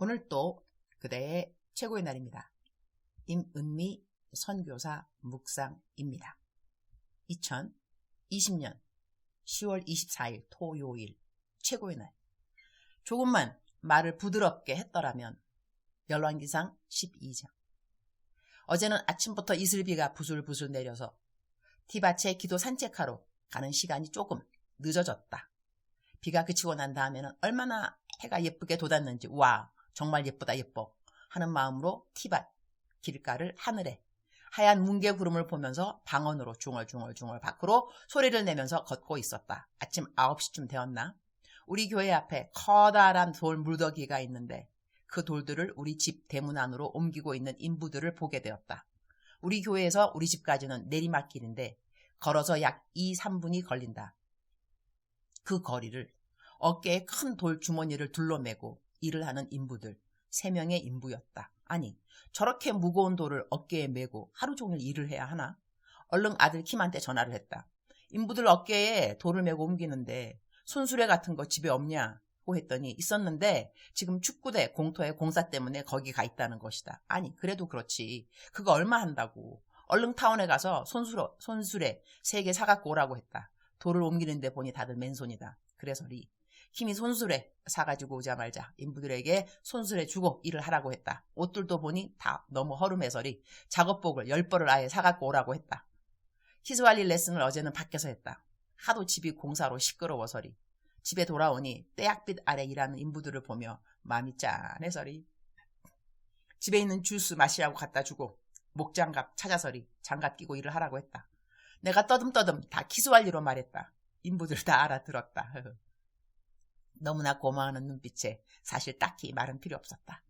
오늘 또 그대의 최고의 날입니다. 임은미 선교사 묵상입니다. 2020년 10월 24일 토요일 최고의 날. 조금만 말을 부드럽게 했더라면 열왕기상 12장. 어제는 아침부터 이슬비가 부슬부슬 내려서 티밭에 기도 산책하러 가는 시간이 조금 늦어졌다. 비가 그치고 난 다음에는 얼마나 해가 예쁘게 돋았는지 와 정말 예쁘다 예뻐 하는 마음으로 티밭 길가를 하늘에 하얀 뭉게 구름을 보면서 방언으로 중얼중얼중얼 밖으로 소리를 내면서 걷고 있었다. 아침 9시쯤 되었나? 우리 교회 앞에 커다란 돌 물더기가 있는데 그 돌들을 우리 집 대문 안으로 옮기고 있는 인부들을 보게 되었다. 우리 교회에서 우리 집까지는 내리막길인데 걸어서 약 2, 3분이 걸린다. 그 거리를 어깨에 큰 돌 주머니를 둘러매고 일을 하는 인부들 3명의 인부였다. 아니 저렇게 무거운 돌을 어깨에 메고 하루 종일 일을 해야 하나? 얼른 아들 킴한테 전화를 했다. 인부들 어깨에 돌을 메고 옮기는데 손수레 같은 거 집에 없냐 고 했더니 있었는데 지금 축구대 공터의 공사 때문에 거기 가 있다는 것이다. 아니 그래도 그렇지. 그거 얼마 한다고. 얼른 타운에 가서 손수레, 손수레 3개 사갖고 오라고 했다. 돌을 옮기는데 보니 다들 맨손이다. 그래서 리 힘이 손수레 사가지고 오자말자 인부들에게 손수레 주고 일을 하라고 했다. 옷들도 보니 다 너무 허름해서리 작업복을 열 벌을 아예 사갖고 오라고 했다. 키스관리 레슨을 어제는 밖에서 했다. 하도 집이 공사로 시끄러워서리 집에 돌아오니 떼약빛 아래 일하는 인부들을 보며 마음이 짠해서리 집에 있는 주스 마시라고 갖다 주고 목장갑 찾아서리 장갑 끼고 일을 하라고 했다. 내가 떠듬떠듬 다 키스관리로 말했다. 인부들 다 알아들었다. 너무나 고마워하는 눈빛에 사실 딱히 말은 필요 없었다.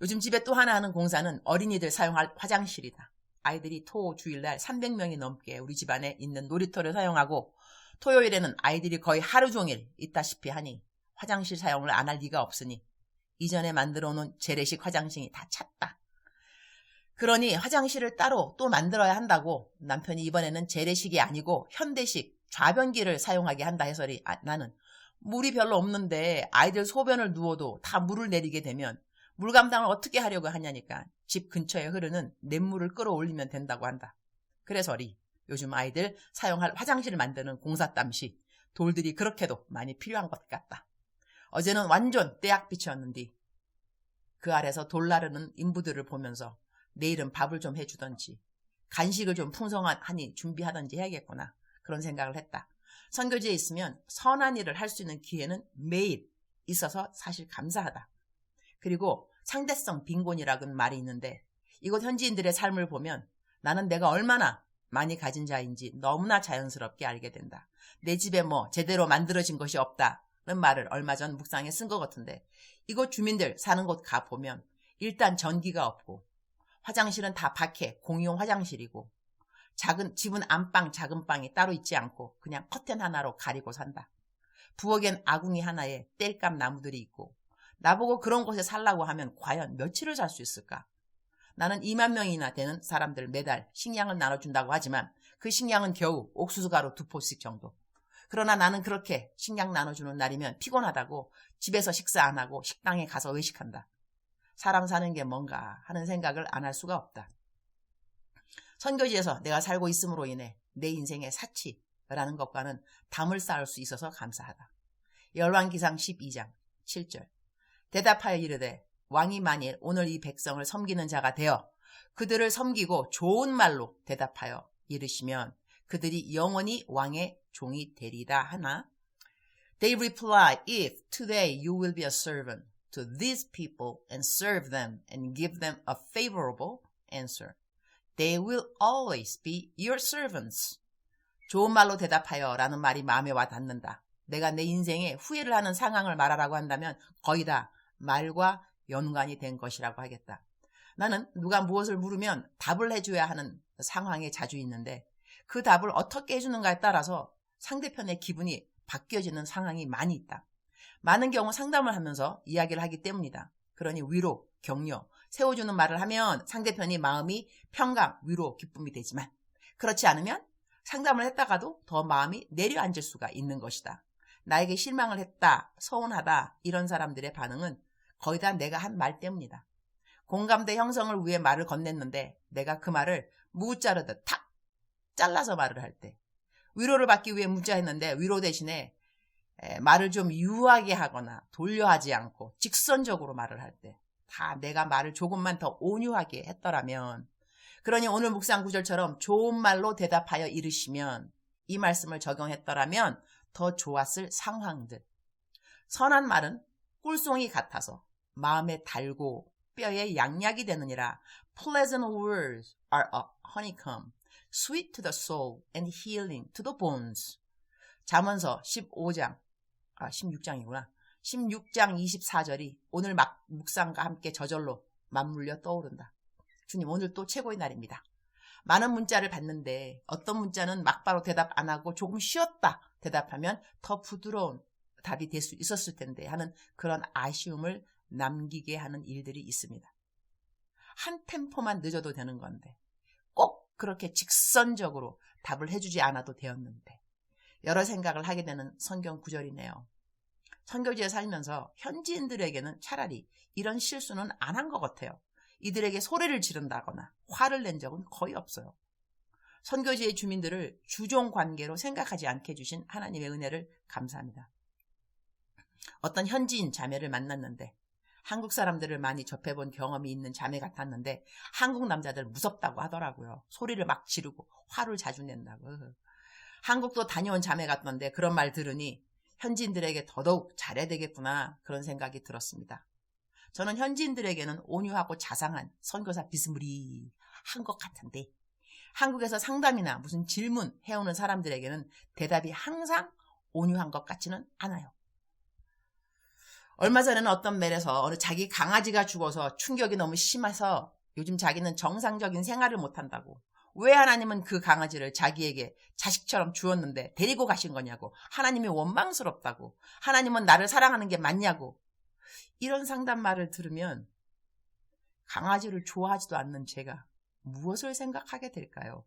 요즘 집에 또 하나 하는 공사는 어린이들 사용할 화장실이다. 아이들이 토 주일날 300명이 넘게 우리 집안에 있는 놀이터를 사용하고 토요일에는 아이들이 거의 하루 종일 있다시피 하니 화장실 사용을 안 할 리가 없으니 이전에 만들어 놓은 재래식 화장실이 다 찼다. 그러니 화장실을 따로 또 만들어야 한다고 남편이 이번에는 재래식이 아니고 현대식 좌변기를 사용하게 한다 해서리 아, 나는 물이 별로 없는데 아이들 소변을 누워도 다 물을 내리게 되면 물 감당을 어떻게 하려고 하냐니까 집 근처에 흐르는 냇물을 끌어올리면 된다고 한다. 그래서리 요즘 아이들 사용할 화장실을 만드는 공사땀시 돌들이 그렇게도 많이 필요한 것 같다. 어제는 완전 떼약빛이었는데 그 아래서 돌 나르는 인부들을 보면서 내일은 밥을 좀 해주던지 간식을 좀 풍성하니 준비하던지 해야겠구나 그런 생각을 했다. 선교지에 있으면 선한 일을 할 수 있는 기회는 매일 있어서 사실 감사하다. 그리고 상대성 빈곤이라는 말이 있는데 이곳 현지인들의 삶을 보면 나는 내가 얼마나 많이 가진 자인지 너무나 자연스럽게 알게 된다. 내 집에 뭐 제대로 만들어진 것이 없다는 말을 얼마 전 묵상에 쓴 것 같은데 이곳 주민들 사는 곳 가보면 일단 전기가 없고 화장실은 다 밖에 공용 화장실이고 작은 집은 안방 작은 방이 따로 있지 않고 그냥 커튼 하나로 가리고 산다. 부엌엔 아궁이 하나에 땔감 나무들이 있고 나보고 그런 곳에 살라고 하면 과연 며칠을 살 수 있을까? 나는 2만 명이나 되는 사람들 매달 식량을 나눠준다고 하지만 그 식량은 겨우 옥수수 가루 두 포씩 정도. 그러나 나는 그렇게 식량 나눠주는 날이면 피곤하다고 집에서 식사 안 하고 식당에 가서 의식한다. 사람 사는 게 뭔가 하는 생각을 안 할 수가 없다. 선교지에서 내가 살고 있음으로 인해 내 인생의 사치라는 것과는 담을 쌓을 수 있어서 감사하다. 열왕기상 12장 7절. 대답하여 이르되 왕이 만일 오늘 이 백성을 섬기는 자가 되어 그들을 섬기고 좋은 말로 대답하여 이르시면 그들이 영원히 왕의 종이 되리다 하나? They reply, If today you will be a servant to these people and serve them and give them a favorable answer, They will always be your servants. 좋은 말로 대답하여 라는 말이 마음에 와 닿는다. 내가 내 인생에 후회를 하는 상황을 말하라고 한다면 거의 다 말과 연관이 된 것이라고 하겠다. 나는 누가 무엇을 물으면 답을 해줘야 하는 상황에 자주 있는데 그 답을 어떻게 해주는가에 따라서 상대편의 기분이 바뀌어지는 상황이 많이 있다. 많은 경우 상담을 하면서 이야기를 하기 때문이다. 그러니 위로, 격려, 세워주는 말을 하면 상대편이 마음이 평강, 위로, 기쁨이 되지만 그렇지 않으면 상담을 했다가도 더 마음이 내려앉을 수가 있는 것이다. 나에게 실망을 했다, 서운하다 이런 사람들의 반응은 거의 다 내가 한 말 때문이다. 공감대 형성을 위해 말을 건넸는데 내가 그 말을 무자르듯 탁 잘라서 말을 할 때 위로를 받기 위해 문자했는데 위로 대신에 말을 좀 유하게 하거나 돌려 하지 않고 직선적으로 말을 할 때 다 내가 말을 조금만 더 온유하게 했더라면 그러니 오늘 묵상 구절처럼 좋은 말로 대답하여 이르시면 이 말씀을 적용했더라면 더 좋았을 상황들. 선한 말은 꿀송이 같아서 마음에 달고 뼈에 양약이 되느니라. Pleasant words are a honeycomb, sweet to the soul and healing to the bones. 잠언서 15장, 아, 16장이구나. 16장 24절이 오늘 막 묵상과 함께 저절로 맞물려 떠오른다. 주님, 오늘 또 최고의 날입니다. 많은 문자를 받는데 어떤 문자는 막바로 대답 안 하고 조금 쉬었다 대답하면 더 부드러운 답이 될 수 있었을 텐데 하는 그런 아쉬움을 남기게 하는 일들이 있습니다. 한 템포만 늦어도 되는 건데 꼭 그렇게 직선적으로 답을 해주지 않아도 되었는데 여러 생각을 하게 되는 성경 구절이네요. 선교지에 살면서 현지인들에게는 차라리 이런 실수는 안 한 것 같아요. 이들에게 소리를 지른다거나 화를 낸 적은 거의 없어요. 선교지의 주민들을 주종 관계로 생각하지 않게 해주신 하나님의 은혜를 감사합니다. 어떤 현지인 자매를 만났는데 한국 사람들을 많이 접해본 경험이 있는 자매 같았는데 한국 남자들 무섭다고 하더라고요. 소리를 막 지르고 화를 자주 낸다고. 한국도 다녀온 자매 같던데 그런 말 들으니 현지인들에게 더더욱 잘해야 되겠구나 그런 생각이 들었습니다. 저는 현지인들에게는 온유하고 자상한 선교사 비스무리 한 것 같은데 한국에서 상담이나 무슨 질문 해오는 사람들에게는 대답이 항상 온유한 것 같지는 않아요. 얼마 전에는 어떤 멜에서 어느 자기 강아지가 죽어서 충격이 너무 심해서 요즘 자기는 정상적인 생활을 못한다고. 왜 하나님은 그 강아지를 자기에게 자식처럼 주었는데 데리고 가신 거냐고. 하나님이 원망스럽다고. 하나님은 나를 사랑하는 게 맞냐고. 이런 상담 말을 들으면 강아지를 좋아하지도 않는 제가 무엇을 생각하게 될까요?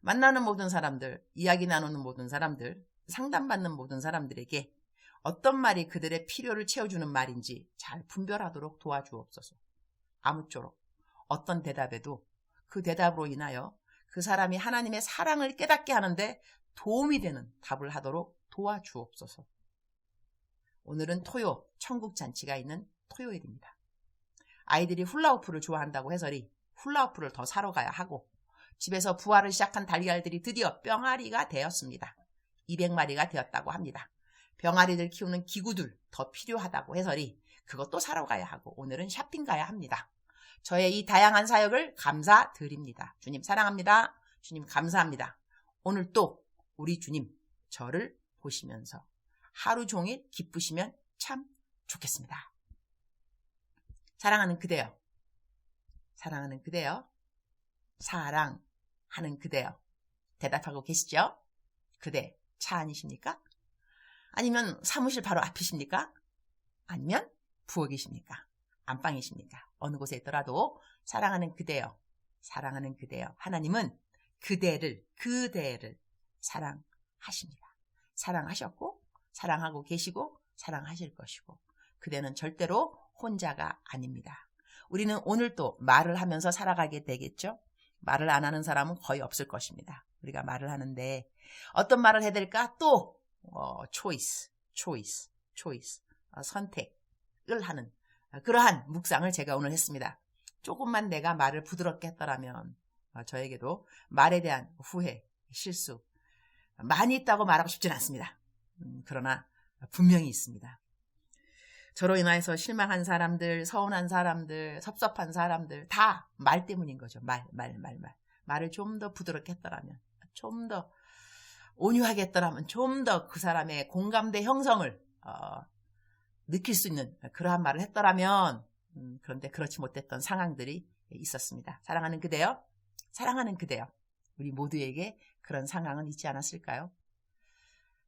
만나는 모든 사람들, 이야기 나누는 모든 사람들, 상담받는 모든 사람들에게 어떤 말이 그들의 필요를 채워주는 말인지 잘 분별하도록 도와주옵소서. 아무쪼록 어떤 대답에도 그 대답으로 인하여 그 사람이 하나님의 사랑을 깨닫게 하는데 도움이 되는 답을 하도록 도와주옵소서. 오늘은 토요, 천국 잔치가 있는 토요일입니다. 아이들이 훌라우프를 좋아한다고 해서리 훌라우프를 더 사러 가야 하고 집에서 부활을 시작한 달걀들이 드디어 병아리가 되었습니다. 200마리가 되었다고 합니다. 병아리들 키우는 기구들 더 필요하다고 해서리 그것도 사러 가야 하고 오늘은 쇼핑 가야 합니다. 저의 이 다양한 사역을 감사드립니다. 주님 사랑합니다. 주님 감사합니다. 오늘 또 우리 주님 저를 보시면서 하루 종일 기쁘시면 참 좋겠습니다. 사랑하는 그대요. 사랑하는 그대요. 사랑하는 그대요. 대답하고 계시죠? 그대 차 아니십니까? 아니면 사무실 바로 앞이십니까? 아니면 부엌이십니까? 안방이십니까? 어느 곳에 있더라도 사랑하는 그대요. 사랑하는 그대요. 하나님은 그대를, 그대를 사랑하십니다. 사랑하셨고, 사랑하고 계시고, 사랑하실 것이고, 그대는 절대로 혼자가 아닙니다. 우리는 오늘 또 말을 하면서 살아가게 되겠죠? 말을 안 하는 사람은 거의 없을 것입니다. 우리가 말을 하는데 어떤 말을 해야 될까? 또 어, choice, choice, choice, 어, 선택을 하는 그러한 묵상을 제가 오늘 했습니다. 조금만 내가 말을 부드럽게 했더라면 어, 저에게도 말에 대한 후회, 실수 많이 있다고 말하고 싶진 않습니다. 음, 그러나 분명히 있습니다. 저로 인해서 실망한 사람들, 서운한 사람들, 섭섭한 사람들 다 말 때문인 거죠. 말, 말, 말, 말. 말을 좀 더 부드럽게 했더라면, 좀 더 온유하게 했더라면 좀 더 그 사람의 공감대 형성을 어, 느낄 수 있는 그러한 말을 했더라면 음, 그런데 그렇지 못했던 상황들이 있었습니다. 사랑하는 그대요. 사랑하는 그대요. 우리 모두에게 그런 상황은 있지 않았을까요?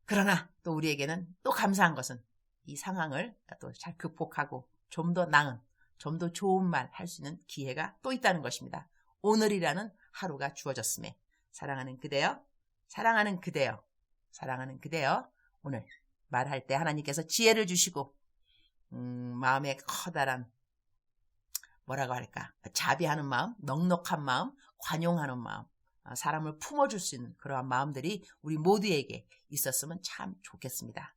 그러나 또 우리에게는 또 감사한 것은 이 상황을 또 잘 극복하고 좀 더 나은, 좀 더 좋은 말 할 수 있는 기회가 또 있다는 것입니다. 오늘이라는 하루가 주어졌음에 사랑하는 그대요. 사랑하는 그대여, 사랑하는 그대여, 오늘 말할 때 하나님께서 지혜를 주시고 음, 마음에 커다란 뭐라고 할까 자비하는 마음, 넉넉한 마음, 관용하는 마음, 어, 사람을 품어줄 수 있는 그러한 마음들이 우리 모두에게 있었으면 참 좋겠습니다.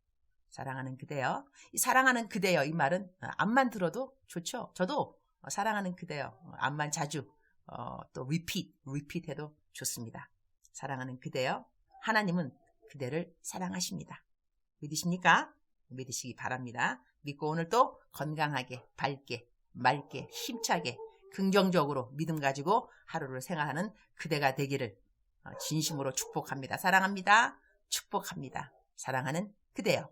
사랑하는 그대여. 이 사랑하는 그대여 이 말은 어, 앞만 들어도 좋죠. 저도 어, 사랑하는 그대여 앞만 자주 어, 또 repeat, repeat 해도 좋습니다. 사랑하는 그대여. 하나님은 그대를 사랑하십니다. 믿으십니까? 믿으시기 바랍니다. 믿고 오늘 또 건강하게, 밝게, 맑게, 힘차게, 긍정적으로 믿음 가지고 하루를 생활하는 그대가 되기를 진심으로 축복합니다. 사랑합니다. 축복합니다. 사랑하는 그대요.